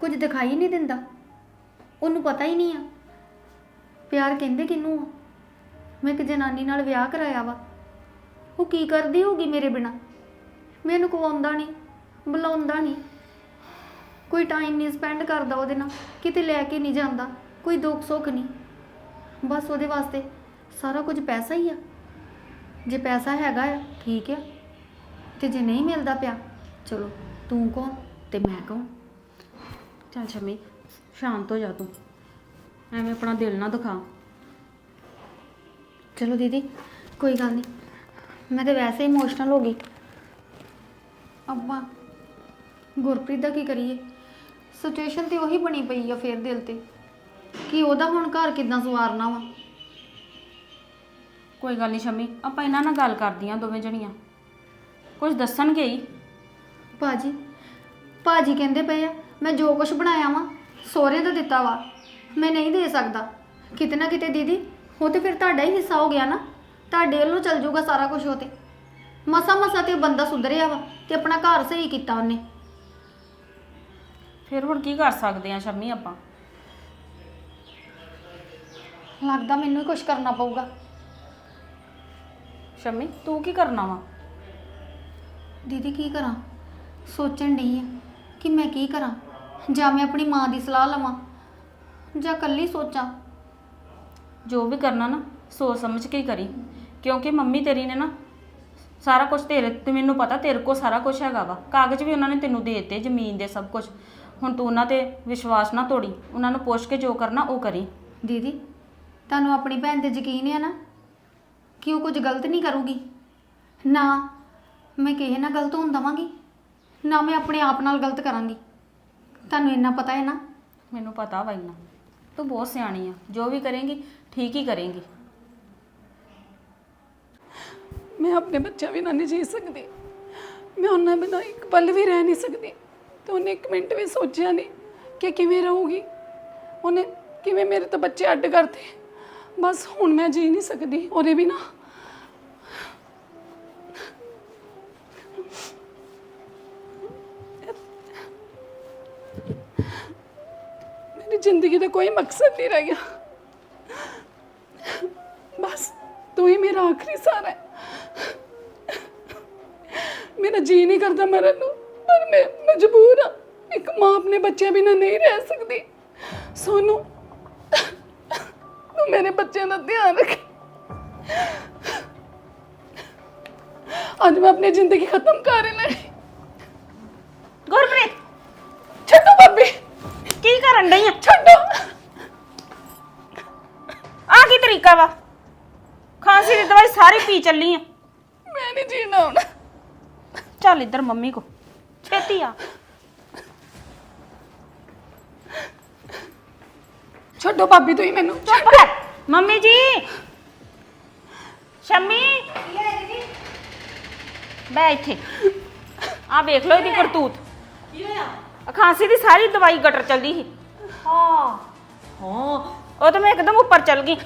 ਕੁਝ ਦਿਖਾਈ ਨਹੀਂ ਦਿੰਦਾ। ਉਹਨੂੰ ਪਤਾ ਹੀ ਨਹੀਂ ਆ। ਪਿਆਰ ਕਹਿੰਦੇ ਕਿਹਨੂੰ ਆ? ਮੈਂ ਇੱਕ ਜਨਾਨੀ ਨਾਲ ਵਿਆਹ ਕਰਾਇਆ ਵਾ। ਉਹ ਕੀ ਕਰਦੀ ਹੋਊਗੀ ਮੇਰੇ ਬਿਨਾ? ਮੈਨੂੰ ਕਵਾਉਂਦਾ ਨਹੀਂ, ਬੁਲਾਉਂਦਾ ਨਹੀਂ। ਕੋਈ ਟਾਈਮ ਨਹੀਂ ਸਪੈਂਡ ਕਰਦਾ ਉਹਦੇ ਨਾਲ ਕਿਤੇ ਲੈ ਕੇ ਨਹੀਂ ਜਾਂਦਾ ਕੋਈ ਦੁੱਖ ਸੁੱਖ ਨਹੀਂ। ਬਸ ਉਹਦੇ ਵਾਸਤੇ ਸਾਰਾ ਕੁਝ ਪੈਸਾ ਹੀ ਆ। ਜੇ ਪੈਸਾ ਹੈਗਾ ਆ ਠੀਕ ਆ। ਤੇ ਜੇ ਨਹੀਂ ਮਿਲਦਾ ਪਿਆ ਚਲੋ ਤੂੰ ਕੌਣ ਤੇ ਮੈਂ ਕੌਣ? ਚੱਲ ਸ਼ਮੀ ਸ਼ਾਂਤ ਹੋ ਜਾ ਤੂੰ। ਐਵੇਂ ਆਪਣਾ ਦਿਲ ਨਾ ਦਿਖਾ। ਚਲੋ ਦੀਦੀ ਕੋਈ ਗੱਲ ਨਹੀਂ। ਮੈਂ ਤਾਂ ਵੈਸੇ ਇਮੋਸ਼ਨਲ ਹੋ ਗਈ। ਅੱਬਾ ਗੁਰਪ੍ਰੀਤ ਦਾ ਕੀ ਕਰੀਏ? ਸਿਚੁਏਸ਼ਨ ਤੇ ਉਹੀ ਬਣੀ ਪਈ ਆ ਫੇਰ ਦਿਲ ਤੇ। ਕਿ ਉਹਦਾ ਹੁਣ ਘਰ ਕਿੱਦਾਂ ਸਵਾਰਨਾ ਵਾ? ਕੋਈ ਗੱਲ ਨਹੀਂ ਸ਼ਮੀ ਆਪਾਂ ਇਹਨਾਂ ਨਾਲ ਗੱਲ ਕਰਦੀਆਂ ਦੋਵੇਂ ਜਣੀਆਂ। ਕੁਝ ਦੱਸਣਗੇ ਹੀ। ਭਾਜੀ ਭਾਜੀ ਕਹਿੰਦੇ ਪਏ ਆ ਮੈਂ ਜੋ ਕੁਝ ਬਣਾਇਆ ਵਾ ਸੋਹਰੇ ਦਾ ਦਿੱਤਾ ਵਾ। ਮੈਂ ਨਹੀਂ ਦੇ ਸਕਦਾ। ਕਿਤੇ ਨਾ ਕਿਤੇ ਦੀਦੀ ਉਹ ਤੇ ਫਿਰ ਤੁਹਾਡਾ ਹੀ ਹਿੱਸਾ ਹੋ ਗਿਆ ਨਾ। ਤੁਹਾਡੇ ਵੱਲੋਂ ਚੱਲ ਜਾਊਗਾ ਸਾਰਾ ਕੁਝ ਉਹ ਤੇ। ਮਸਾ ਮਸਾ ਤੇ ਬੰਦਾ ਸੁਧਰਿਆ ਵਾ ਤੇ ਆਪਣਾ ਘਰ ਸਹੀ ਕੀਤਾ ਉਹਨੇ। ਫਿਰ ਹੁਣ ਕੀ ਕਰ ਸਕਦੇ ਆ ਸ਼ਮੀ ਆਪਾਂ? ਲੱਗਦਾ ਮੈਨੂੰ ਹੀ ਕੁਝ ਕਰਨਾ ਪਊਗਾ। ਸ਼ਮੀ ਤੂੰ ਕੀ ਕਰਨਾ ਵਾ? ਦੀਦੀ ਕੀ ਕਰਾਂ? ਸੋਚਣ ਡਈ ਆ ਕਿ ਮੈਂ ਕੀ ਕਰਾਂ? ਜਾਂ ਮੈਂ ਆਪਣੀ ਮਾਂ ਦੀ ਸਲਾਹ ਲਵਾਂ ਜਾਂ ਇਕੱਲੀ ਸੋਚਾਂ। ਜੋ ਵੀ ਕਰਨਾ ਨਾ ਸੋਚ ਸਮਝ ਕੇ ਹੀ ਕਰੀ। ਕਿਉਂਕਿ ਮੰਮੀ ਤੇਰੀ ਨੇ ਨਾ ਸਾਰਾ ਕੁਝ ਤੇਰੇ ਤੇ ਮੈਨੂੰ ਪਤਾ ਤੇਰੇ ਕੋਲ ਸਾਰਾ ਕੁਝ ਹੈਗਾ ਵਾ। ਕਾਗਜ਼ ਵੀ ਉਹਨਾਂ ਨੇ ਤੈਨੂੰ ਦੇ ਦਿੱਤੇ ਜ਼ਮੀਨ ਦੇ ਸਭ ਕੁਝ ਹੁਣ ਤੂੰ ਉਹਨਾਂ ਤੇ ਵਿਸ਼ਵਾਸ ਨਾ ਤੋੜੀ ਉਹਨਾਂ ਨੂੰ ਪੁੱਛ ਕੇ ਜੋ ਕਰਨਾ ਉਹ ਕਰੀ। ਦੀਦੀ ਤੁਹਾਨੂੰ ਆਪਣੀ ਭੈਣ ਤੇ ਯਕੀਨ ਹੈ ਨਾ? ਕਿ ਉਹ ਕੁਝ ਗਲਤ ਨਹੀਂ ਕਰੂਗੀ? ਨਾ ਮੈਂ ਕਿਸੇ ਨਾਲ ਗਲਤ ਹੋਣ ਦਵਾਂਗੀ ਨਾ ਮੈਂ ਆਪਣੇ ਆਪ ਨਾਲ ਗਲਤ ਕਰਾਂਗੀ। ਤੁਹਾਨੂੰ ਇੰਨਾ ਪਤਾ ਹੈ ਨਾ? ਮੈਨੂੰ ਪਤਾ ਵਾ ਇੰਨਾ। ਤੂੰ ਬਹੁਤ ਸਿਆਣੀ ਆ ਜੋ ਵੀ ਕਰੇਂਗੀ ਠੀਕ ਹੀ ਕਰੇਂਗੀ। ਮੈਂ ਆਪਣੇ ਬੱਚਿਆਂ ਬਿਨਾਂ ਨਹੀਂ ਜੀ ਸਕਦੀ। ਮੈਂ ਉਹਨਾਂ ਬਿਨਾਂ ਇੱਕ ਪਲ ਵੀ ਰਹਿ ਨਹੀਂ ਸਕਦੀ। ਤੇ ਉਹਨੇ ਇੱਕ ਮਿੰਟ ਵੀ ਸੋਚਿਆ ਨਹੀਂ ਕਿ ਕਿਵੇਂ ਰਹੂਗੀ। ਉਹਨੇ ਕਿਵੇਂ ਮੇਰੇ ਤੋਂ ਬੱਚੇ ਅੱਡ ਕਰਤੇ। ਬਸ ਹੁਣ ਮੈਂ ਜੀ ਨਹੀਂ ਸਕਦੀ ਉਹਦੇ ਬਿਨਾਂ। ਮੇਰੀ ਜ਼ਿੰਦਗੀ ਦਾ ਕੋਈ ਮਕਸਦ ਨਹੀਂ ਰਹਿ ਗਿਆ। ਬਸ ਤੂੰ ਹੀ ਮੇਰਾ ਆਖਰੀ ਸਾਰਾ ਹੈ। ਮੇਰਾ ਜੀ ਨਹੀਂ ਕਰਦਾ ਮਰਨ ਨੂੰ। ਪਰ ਮੈਂ ਮਜਬੂਰ ਹਾਂ। ਇੱਕ ਮਾਂ ਆਪਣੇ ਬੱਚਿਆਂ ਬਿਨਾਂ ਨਹੀਂ ਰਹਿ ਸਕਦੀ। ਸੋਨੂੰ ਤੂੰ ਮੇਰੇ ਬੱਚਿਆਂ ਦਾ ਧਿਆਨ ਰੱਖ। ਅੱਜ ਮੈਂ ਆਪਣੀ ਜ਼ਿੰਦਗੀ ਖਤਮ ਕਰ ਲੈਣੀ ਗੁਰਪ੍ਰੀਤ! ਛੱਡੋ ਭਾਬੀ। ਕੀ ਕਰਨ ਡਈ ਆ? ਛੱਡੋ। ਆ ਕੀ ਤਰੀਕਾ ਵਾ? ਖਾਂਸੀ ਦੀ ਦਵਾਈ ਸਾਰੀ ਪੀ ਚੱਲੀ ਆ। ਮੈਂ ਨਹੀਂ ਜੀਣਾ ਹੁਣ। ਚੱਲ ਇੱਧਰ ਮੰਮੀ ਕੋ। ਛੇਤੀ ਆ। ਛੱਡੋ ਭਾਬੀ ਤੂੰ ਹੀ ਮੈਨੂੰ। ਚੁੱਪ ਕਰ। ਮੰਮੀ ਜੀ। ਸ਼ੰਮੀ। ਬੈ ਇੱਥੇ। ਆ ਵੇਖ ਲਓ ਇਹਦੀ ਕਰਤੂਤ। ਕੀ ਹੋਇਆ ਖਾਂਸੀ ਦੀ ਸਾਰੀ ਦਵਾਈ ਗਟਰ ਚਲਦੀ ਸੀ। ਹਾਂ। ਹਾਂ ਉਹ ਤਾਂ ਮੈਂ ਇੱਕਦਮ ਉੱਪਰ ਚਲ ਗਈ।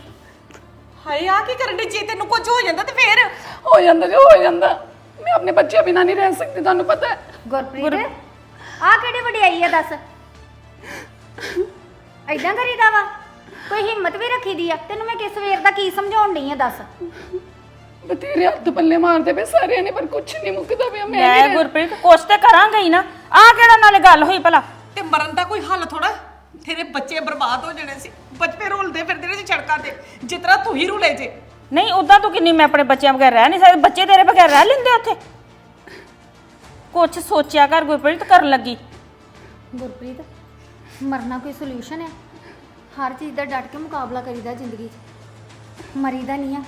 ਹਾਏ ਆ ਕੀ ਕਰਨ ਦੇ ਜੇ ਤੈਨੂੰ ਕੁਝ ਹੋ ਜਾਂਦਾ ਤੇ ਫੇਰ। ਹੋ ਜਾਂਦਾ ਜੋ ਹੋ ਜਾਂਦਾ। ਮੈਂ ਆਪਣੇ ਬੱਚਿਆਂ ਬਿਨਾਂ ਨਹੀਂ ਰਹਿ ਸਕਦੀ ਤੁਹਾਨੂੰ ਪਤਾ ਹੈ। ਗੁਰਪ੍ਰੀਤ ਆ ਕਿਹੜੀ ਵਡਿਆਈ ਆ ਦੱਸ? ਐਦਾਂ ਕਰੀਦਾ ਵਾ? ਕੋਈ ਹਿੰਮਤ ਵੀ ਰੱਖੀ ਦੀ ਆ? ਤੈਨੂੰ ਮੈਂ ਕਿਸ ਵੇਰ ਦਾ ਕੀ ਸਮਝਾਉਣ ਡਈ ਆ ਦੱਸ? ਬਤੇਰੇ ਹੱਥ ਪੱਲੇ ਮਾਰਦੇ ਪਏ ਸਾਰਿਆਂ ਨੇ ਪਰ ਕੁਝ ਨਹੀਂ ਮੁੱਕਦਾ ਪਿਆ ਮੈਂ ਮੈਂ ਨਹੀਂ ਰਹਿ- ਗੁਰਪ੍ਰੀਤ ਕੁਛ ਤੇ ਕਰਾਂਗਾ ਹੀ ਨਾ। ਆ ਕਿਹੜਾ ਨਾਲੇ ਗੱਲ ਹੋਈ ਭਲਾ? ਤੇ ਮਰਨ ਦਾ ਕੋਈ ਹੱਲ ਥੋੜਾ ਤੇਰੇ ਬੱਚੇ ਬਰਬਾਦ ਹੋ ਜਾਣੇ ਸੀ। ਬਚਪੇ ਰੋਲਦੇ ਫਿਰਦੇ ਨੇ ਸੀ ਸੜਕਾਂ ਤੇ। ਜਿਸ ਤਰ੍ਹਾਂ ਤੂੰ ਹੀ ਰੁਲੇ ਜੇ। ਨਹੀਂ ਉਦਾਂ ਤੂੰ ਕਿੰਨੀ ਮੈਂ ਆਪਣੇ ਬੱਚਿਆਂ ਬਗੈਰ ਰਹਿ ਨਹੀਂ ਸਕਦੀ। ਬੱਚੇ ਤੇਰੇ ਬਗੈਰ ਰਹਿ ਲੈਂਦੇ ਉੱਥੇ। ਕੁਛ ਸੋਚਿਆ ਕਰ ਗੁਰਪ੍ਰੀਤ, ਕਰਨ ਲੱਗੀ। ਗੁਰਪ੍ਰੀਤ, ਮਰਨਾ ਕੋਈ ਸੋਲੂਸ਼ਨ ਹੈ ਹਰ ਚੀਜ਼ ਦਾ ਡਟ ਕੇ ਮੁਕਾਬਲਾ ਕਰੀਦਾ ਜ਼ਿੰਦਗੀ 'ਚ। ਮਰੀਦਾ ਨਹੀਂ ਆ।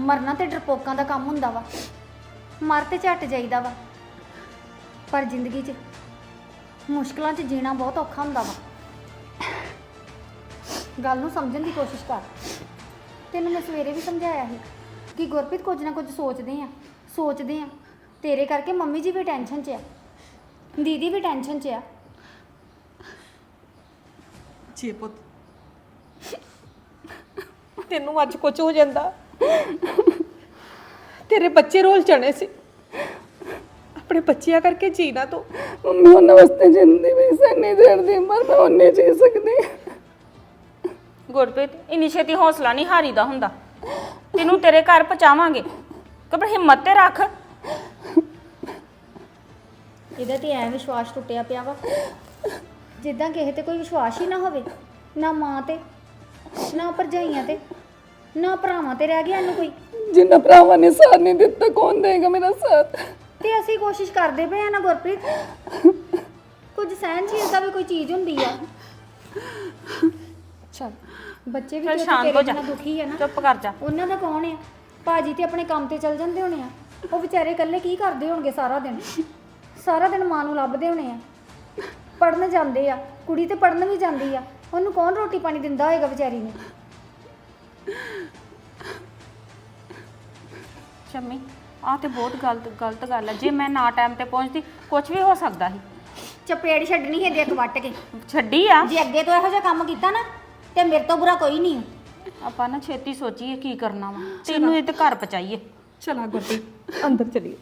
ਮਰਨਾ ਤੇ ਡਰਪੋਕਾਂ ਦਾ ਕੰਮ ਹੁੰਦਾ ਵਾ। ਮਰ ਤੇ ਝੱਟ ਜਾਈਦਾ ਵਾ। ਪਰ ਜ਼ਿੰਦਗੀ 'ਚ ਮੁਸ਼ਕਲਾਂ 'ਚ ਜੀਣਾ ਬਹੁਤ ਔਖਾ ਹੁੰਦਾ ਵਾ। ਗੱਲ ਨੂੰ ਸਮਝਣ ਦੀ ਕੋਸ਼ਿਸ਼ ਕਰ। ਤੈਨੂੰ ਮੈਂ ਸਵੇਰੇ ਵੀ ਸਮਝਾਇਆ ਸੀ ਕਿ ਗੁਰਪ੍ਰੀਤ ਕੁਝ ਨਾ ਕੁਝ ਸੋਚਦੇ ਆ। ਸੋਚਦੇ ਆ। ਤੇਰੇ ਕਰਕੇ ਮੰਮੀ ਜੀ ਵੀ ਟੈਨਸ਼ਨ 'ਚ ਆ। ਦੀਦੀ ਵੀ ਟੈਨਸ਼ਨ 'ਚ ਆ। ਜੇ ਪੁੱਤ। ਤੈਨੂੰ ਅੱਜ ਕੁਝ ਹੋ ਜਾਂਦਾ। ਤੇਰੇ ਬੱਚੇ ਰੋਲ ਚਣੇ ਸੀ। ਆਪਣੇ ਬੱਚਿਆਂ ਕਰਕੇ ਜੀਣਾ ਤੂੰ। ਮੰਮੀ ਉਹਨਾਂ ਵਾਸਤੇ ਜਿੰਦੀ ਵੀ ਸੰਨੀ ਦਰਦੀ ਪਰ ਮੈਂ ਉਹਨੇ ਜੀ ਸਕਦੀ। ਗੁਰਪ੍ਰੀਤ ਇੰਨੀ ਛੇਤੀ ਹੌਸਲਾ ਨਹੀਂ ਹਾਰੀਦਾ ਹੁੰਦਾ। ਤੈਨੂੰ ਤੇਰੇ ਘਰ ਪਹੁੰਚਾਵਾਂਗੇ। ਕਬਰ ਹਿੰਮਤ ਤੇ ਰੱਖ। ਇਹਦਾ ਤੇ ਐ ਵਿਸ਼ਵਾਸ ਟੁੱਟਿਆ ਪਿਆ ਵਾ। ਜਿੱਦਾਂ ਕਿਸੇ ਤੇ ਕੋਈ ਵਿਸ਼ਵਾਸ ਹੀ ਨਾ ਹੋਵੇ ਨਾ ਮਾਂ ਤੇ ਨਾ ਭਰਜਾਈਆਂ ਤੇ ਨਾ ਭਰਾਵਾਂ ਤੇ ਰਹਿ ਗਿਆ ਇਹਨੂੰ ਕੋਈ। ਜਿੰਨਾ ਭਰਾਵਾਂ ਨੇ ਸਾਥ ਨਹੀਂ ਦਿੱਤਾ ਕੌਣ ਦੇਗਾ ਮੇਰਾ ਸਾਥ? ਤੇ ਅਸੀਂ ਕੋਸ਼ਿਸ਼ ਕਰਦੇ ਪਏ ਆ ਨਾ ਗੁਰਪ੍ਰੀਤ। ਕੁਝ ਸਹਿਨਸ਼ੀਲਤਾ ਵੀ ਕੋਈ ਚੀਜ਼ ਹੁੰਦੀ ਆ। ਚਲ ਬੱਚੇ ਵੀ ਚੱਲ ਤੇ ਸ਼ਾਂਤ ਹੋ ਤੇਰੇ ਜਾ। ਨਾਲ ਦੁਖੀ ਆ ਨਾ ਚੁੱਪ ਕਰ ਜਾ। ਉਹਨਾਂ ਦਾ ਕੌਣ ਆ? ਭਾਜੀ ਤੇ ਆਪਣੇ ਕੰਮ ਤੇ ਚਲ ਜਾਂਦੇ ਹੋਣੇ ਆ। ਉਹ ਵਿਚਾਰੇ ਇਕੱਲੇ ਕੀ ਕਰਦੇ ਹੋਣਗੇ ਸਾਰਾ ਦਿਨ? ਸਾਰਾ ਦਿਨ ਮਾਂ ਨੂੰ ਲੱਭਦੇ ਹੋਣੇ ਆ। ਪੜਨ ਜਾਂਦੇ ਆ ਕੁੜੀ ਤੇ ਪੜਨ ਵੀ ਜਾਂਦੀ ਆ। ਉਹਨੂੰ ਕੌਣ ਰੋਟੀ ਪਾਣੀ ਦਿੰਦਾ ਹੋਏਗਾ ਵਿਚਾਰੀ ਨੂੰ? ਸ਼ੰਮੀ ਆਹ ਤੇ ਬਹੁਤ ਗਲਤ ਗਲਤ ਗੱਲ ਹੈ ਜੇ ਮੈਂ ਨਾ ਟਾਈਮ ਤੇ ਪਹੁੰਚਦੀ ਕੁਝ ਵੀ ਹੋ ਸਕਦਾ ਸੀ। ਚਪੇੜ ਛੱਡਣੀ ਹੈ ਦੇਖ ਵੱਟ ਕੇ। ਛੱਡੀ ਆ? ਜੇ ਅੱਗੇ ਤੋਂ ਇਹੋ ਜਿਹਾ ਕੰਮ ਕੀਤਾ ਨਾ ਤੇ ਮੇਰੇ ਤੋਂ ਬੁਰਾ ਕੋਈ ਨਹੀਂ ਆ। ਆਪਾਂ ਨਾ ਛੇਤੀ ਸੋਚੀਏ ਕੀ ਕਰਨਾ ਵਾ। ਤੈਨੂੰ ਇਹ ਤੇ ਘਰ ਪਹੁੰਚਾਈਏ। ਚਲਾ ਗੁਰਪ੍ਰੀਤ ਅੰਦਰ ਚਲੀਏ।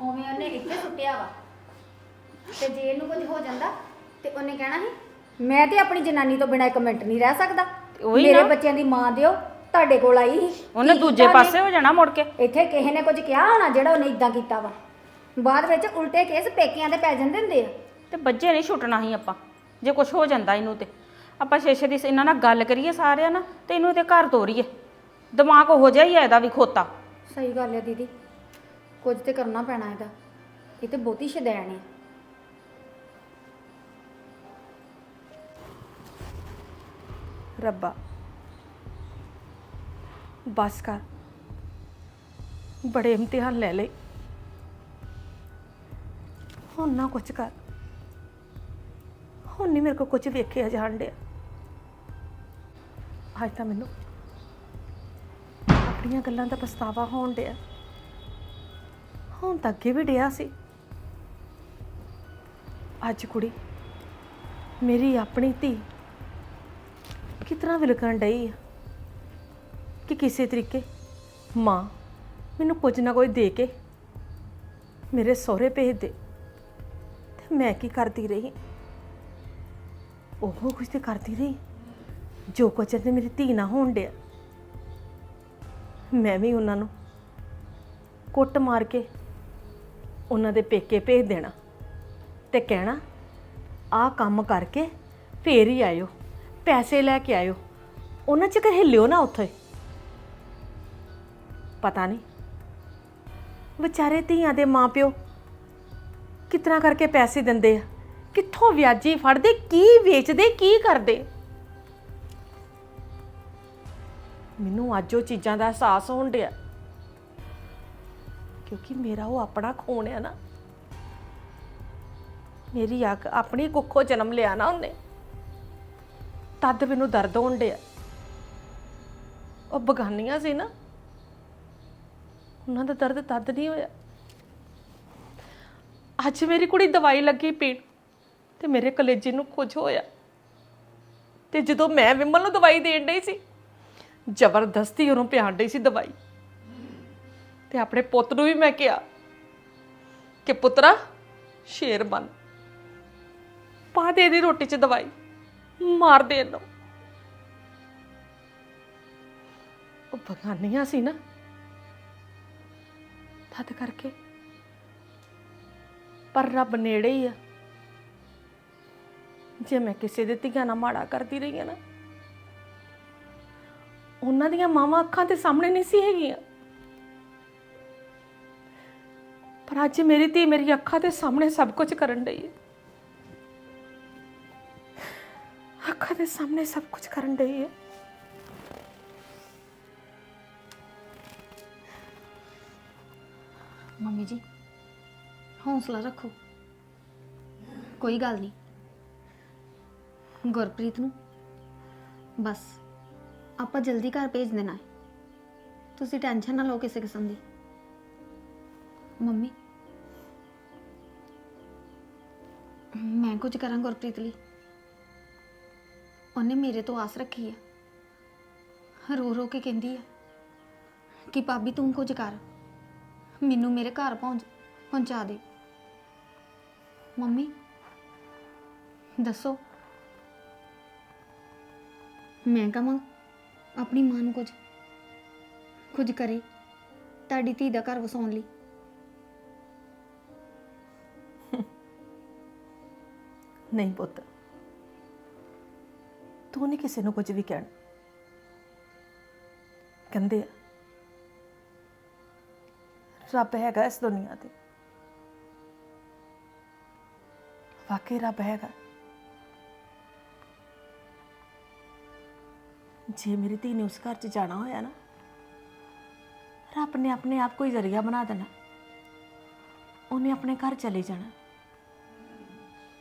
ਉਵੇਂ ਉਹਨੇ ਇੱਥੇ ਸੁੱਟਿਆ ਵਾ। ਤੇ ਜੇ ਇਹਨੂੰ ਕੁਝ ਹੋ ਜਾਂਦਾ ਤੇ ਉਹਨੇ ਕਹਿਣਾ ਸੀ ਮੈਂ ਤੇ ਆਪਣੀ ਜਨਾਨੀ ਤੋਂ ਬਿਨਾਂ ਇੱਕ ਮਿੰਟ ਨਹੀਂ ਰਹਿ ਸਕਦਾ। ਉਹੀ ਮੇਰੇ ਨਾ। ਬੱਚਿਆਂ ਦੀ ਮਾਂ ਦਿਓ ਤੁਹਾਡੇ ਕੋਲ ਆਈ ਸੀ। ਉਹਨੇ ਕੀ ਦੂਜੇ ਕੀਤਾ ਪਾਸੇ ਹੋ ਜਾਣਾ ਮੁੜ ਕੇ। ਇੱਥੇ ਕਿਸੇ ਨੇ ਕੁਝ ਕਿਹਾ ਹੋਣਾ ਜਿਹੜਾ ਉਹਨੇ ਇਦਾਂ ਕੀਤਾ ਵਾ। ਬਾਅਦ ਵਿੱਚ ਉਲਟੇ ਕੇਸ ਪੇਕਿਆਂ ਦੇ ਪੈ ਜਾਂਦੇ ਹੁੰਦੇ ਆ। ਤੇ ਬੱਜੇ ਨਹੀਂ ਛੁੱਟਣਾ ਸੀ ਆਪਾਂ ਜੇ ਕੁਝ ਹੋ ਜਾਂਦਾ ਇਹਨੂੰ ਤੇ। ਆਪਾਂ ਛੇਛੇ ਦੀ ਇਹਨਾਂ ਨਾਲ ਗੱਲ ਕਰੀਏ ਸਾਰਿਆਂ ਨਾਲ ਤੇ ਇਹਨੂੰ ਤੇ ਘਰ ਤੋਰੀਏ। ਦਿਮਾਗ ਹੋ ਜਾਈ ਆ ਇਹਦਾ ਵੀ ਖੋਤਾ। ਸਹੀ ਗੱਲ ਹੈ ਦੀਦੀ। ਕੁਝ ਤੇ ਕਰਨਾ ਪੈਣਾ ਇਹਦਾ। ਇਹ ਤੇ ਬਹੁਤੀ ਸ਼ਦੈਣ ਹੈ ਰੱਬਾ, ਬਸ ਕਰ। ਬੜੇ ਇਮਤਿਹਾਨ ਲੈ ਲਏ। ਹੁਣ ਨਾ ਕੁਝ ਕਰ। ਹੁਣ ਨਹੀਂ ਮੇਰੇ ਕੋ ਕੁਝ ਵੇਖਿਆ ਜਾਣ ਡਿਆ। ਅੱਜ ਤਾਂ ਮੈਨੂੰ ਆਪਣੀਆਂ ਗੱਲਾਂ ਦਾ ਪਛਤਾਵਾ ਹੋਣ ਡਿਆ। ਹੁਣ ਤਾਂ ਅੱਗੇ ਵੀ ਡਿਆ ਸੀ। ਅੱਜ ਕੁੜੀ ਮੇਰੀ ਆਪਣੀ ਧੀ ਕਿਤਨਾ ਵਿਲਕਣ ਡਈ ਆ ਕਿ ਕਿਸੇ ਤਰੀਕੇ ਮਾਂ ਮੈਨੂੰ ਕੁਝ ਨਾ ਕੋਈ ਦੇ ਕੇ ਮੇਰੇ ਸਹੁਰੇ ਭੇਜ ਦੇ ਤੇ ਮੈਂ ਕੀ ਕਰਦੀ ਰਹੀ? ਉਹ ਕੁਝ ਤੇ ਕਰਦੀ ਰਹੀ, ਜੋ ਕੁਝ ਤੇ ਮੇਰੀ ਧੀ ਨਾ ਹੋਣ ਡਿਆ। ਮੈਂ ਵੀ ਉਹਨਾਂ ਨੂੰ ਕੁੱਟ ਮਾਰ ਕੇ ਉਹਨਾਂ ਦੇ ਪੇਕੇ ਭੇਜ ਦੇਣਾ। ਤੇ ਕਹਿਣਾ, ਆਹ ਕੰਮ ਕਰਕੇ ਫੇਰ ਹੀ ਆਇਓ, ਪੈਸੇ ਲੈ ਕੇ ਆਇਓ। ਉਹਨਾਂ ਚ ਹਿੱਲਿਓ ਨਾ ਉੱਥੇ। ਪਤਾ ਨਹੀਂ, ਵਿਚਾਰੇ ਧੀਆਂ ਦੇ ਮਾਪਿਓ ਕਿਤਨਾ ਕਰਕੇ ਪੈਸੇ ਦਿੰਦੇ ਆ? ਕਿੱਥੋਂ ਵਿਆਜੀ ਫੜਦੇ, ਕੀ ਵੇਚਦੇ, ਕੀ ਕਰਦੇ? ਮੈਨੂੰ ਅੱਜ ਉਹ ਚੀਜ਼ਾਂ ਦਾ ਅਹਿਸਾਸ ਹੋਣ ਡਿਆ। ਕਿਉਂਕਿ ਮੇਰਾ ਉਹ ਆਪਣਾ ਖੂਨ ਹੈ ਨਾ। ਮੇਰੀ ਅੱਖ, ਆਪਣੀ ਕੁੱਖੋਂ ਜਨਮ ਲਿਆ ਨਾ ਉਹਨੇ। ਤਦ ਮੈਨੂੰ ਦਰਦ ਹੋਣ ਡਿਆ। ਉਹ ਬਗਾਨੀਆਂ ਸੀ ਨਾ। ਉਹਨਾਂ ਦਾ ਦਰਦ ਤਦ ਨਹੀਂ ਹੋਇਆ। ਅੱਜ ਮੇਰੀ ਕੁੜੀ ਦਵਾਈ ਲੱਗੀ ਪੀਣ ਤੇ ਮੇਰੇ ਕਲੇਜੇ ਨੂੰ ਕੁਝ ਹੋਇਆ। ਤੇ ਜਦੋਂ ਮੈਂ ਵਿਮਲ ਨੂੰ ਦਵਾਈ ਦੇਣ ਡਈ ਸੀ, ਜ਼ਬਰਦਸਤੀ ਉਹਨੂੰ ਪਿਆਣ ਡਈ ਸੀ ਦਵਾਈ। ਤੇ ਆਪਣੇ ਪੁੱਤ ਨੂੰ ਵੀ ਮੈਂ ਕਿਹਾ ਕਿ ਪੁੱਤਰਾ, ਸ਼ੇਰ ਬਣ। ਪਾ ਦੇ ਦੀ ਰੋਟੀ 'ਚ ਦਵਾਈ, ਮਾਰ ਦੇ ਇਹਨੂੰ। ਉਹ ਬਗਾਨੀਆਂ ਸੀ ਨਾ। ਤਦ ਕਰਕੇ। ਪਰ ਰੱਬ ਨੇੜੇ ਹੀ ਆ। ਜੇ ਮੈਂ ਕਿਸੇ ਦੇ ਧੀਆਂ ਨਾਲ ਮਾੜਾ ਕਰਦੀ ਰਹੀ ਆ ਨਾ, ਉਹਨਾਂ ਦੀਆਂ ਮਾਵਾਂ ਅੱਖਾਂ ਦੇ ਸਾਹਮਣੇ ਨਹੀਂ ਸੀ ਹੈਗੀਆਂ। ਪਰ ਅੱਜ ਮੇਰੀ ਧੀ ਮੇਰੀ ਅੱਖਾਂ ਦੇ ਸਾਹਮਣੇ ਸਭ ਕੁਝ ਕਰਨ ਡਈ ਹੈ। ਅੱਖਾਂ ਦੇ ਸਾਹਮਣੇ ਸਭ ਕੁਝ ਕਰਨ ਡਈ ਹੈ। ਮੰਮੀ ਜੀ, ਹੌਸਲਾ ਰੱਖੋ। ਕੋਈ ਗੱਲ ਨਹੀਂ। ਗੁਰਪ੍ਰੀਤ ਨੂੰ ਬਸ, ਆਪਾਂ ਜਲਦੀ ਘਰ ਭੇਜ ਦੇਣਾ ਹੈ। ਤੁਸੀਂ ਟੈਨਸ਼ਨ ਨਾ ਲਓ ਕਿਸੇ ਕਿਸਮ ਦੀ। ਮੰਮੀ। ਮੈਂ ਕੁਝ ਕਰਾਂ ਗੁਰਪ੍ਰੀਤ ਲਈ। ਉਹਨੇ ਮੇਰੇ ਤੋਂ ਆਸ ਰੱਖੀ ਹੈ ਰੋ ਰੋ ਕੇ ਕਹਿੰਦੀ ਹੈ ਕਿ ਭਾਬੀ ਤੂੰ ਕੁਝ ਕਰ। ਮੈਨੂੰ ਮੇਰੇ ਘਰ ਪਹੁੰਚ ਪਹੁੰਚਾ ਦੇ। ਮੰਮੀ, ਦੱਸੋ। ਮੈਂ ਕਹਾਂ ਆਪਣੀ ਮਾਂ ਨੂੰ ਕੁਝ ਕੁਝ ਕਰੇ ਤੁਹਾਡੀ ਧੀ ਦਾ ਘਰ ਵਸਾਉਣ ਲਈ। ਨਹੀਂ ਪੁੱਤ। ਤੂੰ ਨਹੀਂ ਕਿਸੇ ਨੂੰ ਕੁਝ ਵੀ ਕਹਿਣਾ। ਕਹਿੰਦੇ ਆ, ਰੱਬ ਹੈਗਾ ਇਸ ਦੁਨੀਆ ਤੇ। ਵਾਕਈ ਰੱਬ ਹੈਗਾ। ਜੇ ਮੇਰੀ ਧੀ ਨੇ ਉਸ ਘਰ 'ਚ ਜਾਣਾ ਹੋਇਆ ਨਾ, ਰੱਬ ਨੇ ਆਪਣੇ ਆਪ ਕੋਈ ਜ਼ਰੀਆ ਬਣਾ ਦੇਣਾ। ਉਹਨੇ ਆਪਣੇ ਘਰ ਚਲੇ ਜਾਣਾ।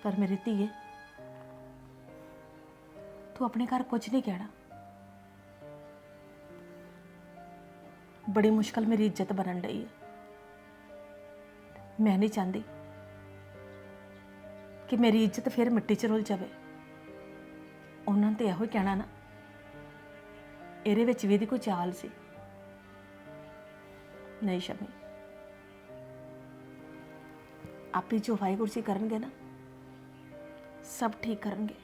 ਪਰ ਮੇਰੀ ਧੀਏ ਤੂੰ ਆਪਣੇ ਘਰ ਕੁਝ ਨਹੀਂ ਕਹਿਣਾ। ਬੜੀ ਮੁਸ਼ਕਲ ਮੇਰੀ ਇੱਜ਼ਤ ਬਣਨ ਲਈ ਹੈ ਮੈਂ ਨਹੀਂ ਚਾਹੁੰਦੀ ਕਿ ਮੇਰੀ ਇੱਜ਼ਤ ਫਿਰ ਮਿੱਟੀ 'ਚ ਰੁਲ ਜਾਵੇ। ਉਹਨਾਂ ਨੇ ਤੇ ਇਹੋ ਹੀ ਕਹਿਣਾ ਨਾ। ਇਹਦੇ ਵਿੱਚ ਵੀ ਇਹਦੀ ਕੋਈ ਚਾਲ ਸੀ। ਨਹੀਂ ਸ਼ਮੀ। ਆਪੇ ਜੋ ਵਾਹਿਗੁਰੂ ਜੀ ਕਰਨਗੇ ਨਾ। ਸਭ ਠੀਕ ਕਰਨਗੇ।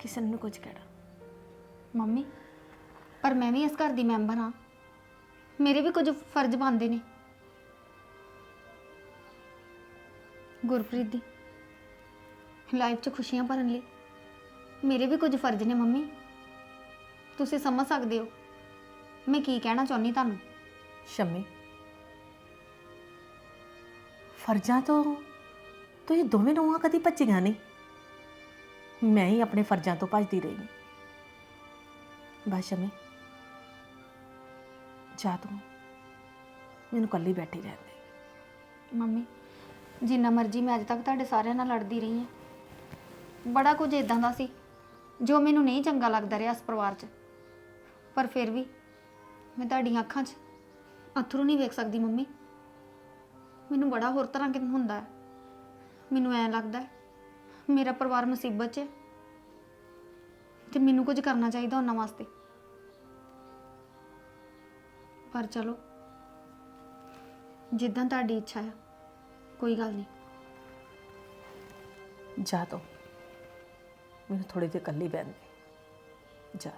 ਕਿਸੇ ਨੂੰ ਕੁਝ ਕਹਿਣਾ। ਮੰਮੀ ਪਰ ਮੈਂ ਵੀ ਇਸ ਘਰ ਦੀ ਮੈਂਬਰ ਹਾਂ। ਮੇਰੇ ਵੀ ਕੁਝ ਫਰਜ਼ ਬਣਦੇ ਨੇ। ਗੁਰਪ੍ਰੀਤ ਦੀ ਲਾਈਫ 'ਚ ਖੁਸ਼ੀਆਂ ਭਰਨ ਲਈ ਮੇਰੇ ਵੀ ਕੁਝ ਫਰਜ਼ ਨੇ ਮੰਮੀ। ਤੁਸੀਂ ਸਮਝ ਸਕਦੇ ਹੋ। ਮੈਂ ਕੀ ਕਹਿਣਾ ਚਾਹੁੰਦੀ ਤੁਹਾਨੂੰ? ਸ਼ਮੀ ਫਰਜ਼ਾਂ ਤੋਂ ਤੁਸੀਂ ਦੋਵੇਂ ਨੂੰਹਾਂ ਕਦੀ ਭੱਜੀਆਂ ਨਹੀਂ। ਮੈਂ ਹੀ ਆਪਣੇ ਫਰਜ਼ਾਂ ਤੋਂ ਭੱਜਦੀ ਰਹੀ ਹਾਂ। ਬਸ ਸ਼ਮੀ, ਜਾ ਤੂੰ। ਮੈਨੂੰ ਕੱਲੀ ਬੈਠੀ ਰਹਿਣ ਦੇ। ਮੰਮੀ, ਜਿੰਨਾ ਮਰਜ਼ੀ ਮੈਂ ਅੱਜ ਤੱਕ ਤੁਹਾਡੇ ਸਾਰਿਆਂ ਨਾਲ ਲੜਦੀ ਰਹੀ ਹਾਂ। ਬੜਾ ਕੁਝ ਇਦਾਂ ਦਾ ਸੀ, ਜੋ ਮੈਨੂੰ ਨਹੀਂ ਚੰਗਾ ਲੱਗਦਾ ਰਿਹਾ ਇਸ ਪਰਿਵਾਰ 'ਚ। ਪਰ ਫਿਰ ਵੀ ਮੈਂ ਤੁਹਾਡੀਆਂ ਅੱਖਾਂ 'ਚ ਅਥਰੂ ਨਹੀਂ ਵੇਖ ਸਕਦੀ ਮੰਮੀ। ਮੈਨੂੰ ਬੜਾ ਹੋਰ ਤਰ੍ਹਾਂ ਕਿ ਹੁੰਦਾ ਹੈ। ਮੈਨੂੰ ਐਂ ਲੱਗਦਾ ਹੈ, ਮੇਰਾ ਪਰਿਵਾਰ ਮੁਸੀਬਤ 'ਚ ਹੈ ਤੇ ਮੈਨੂੰ ਕੁਝ ਕਰਨਾ ਚਾਹੀਦਾ ਉਹਨਾਂ ਵਾਸਤੇ। ਪਰ ਚਲੋ, ਜਿੱਦਾਂ ਤੁਹਾਡੀ ਇੱਛਾ ਹੈ ਕੋਈ ਗੱਲ ਨਹੀਂ। ਜਾ ਤੂੰ। ਮੈਨੂੰ ਥੋੜੀ ਦੇਰ ਇਕੱਲੀ ਬੈਠ ਦੇ। ਜਾ।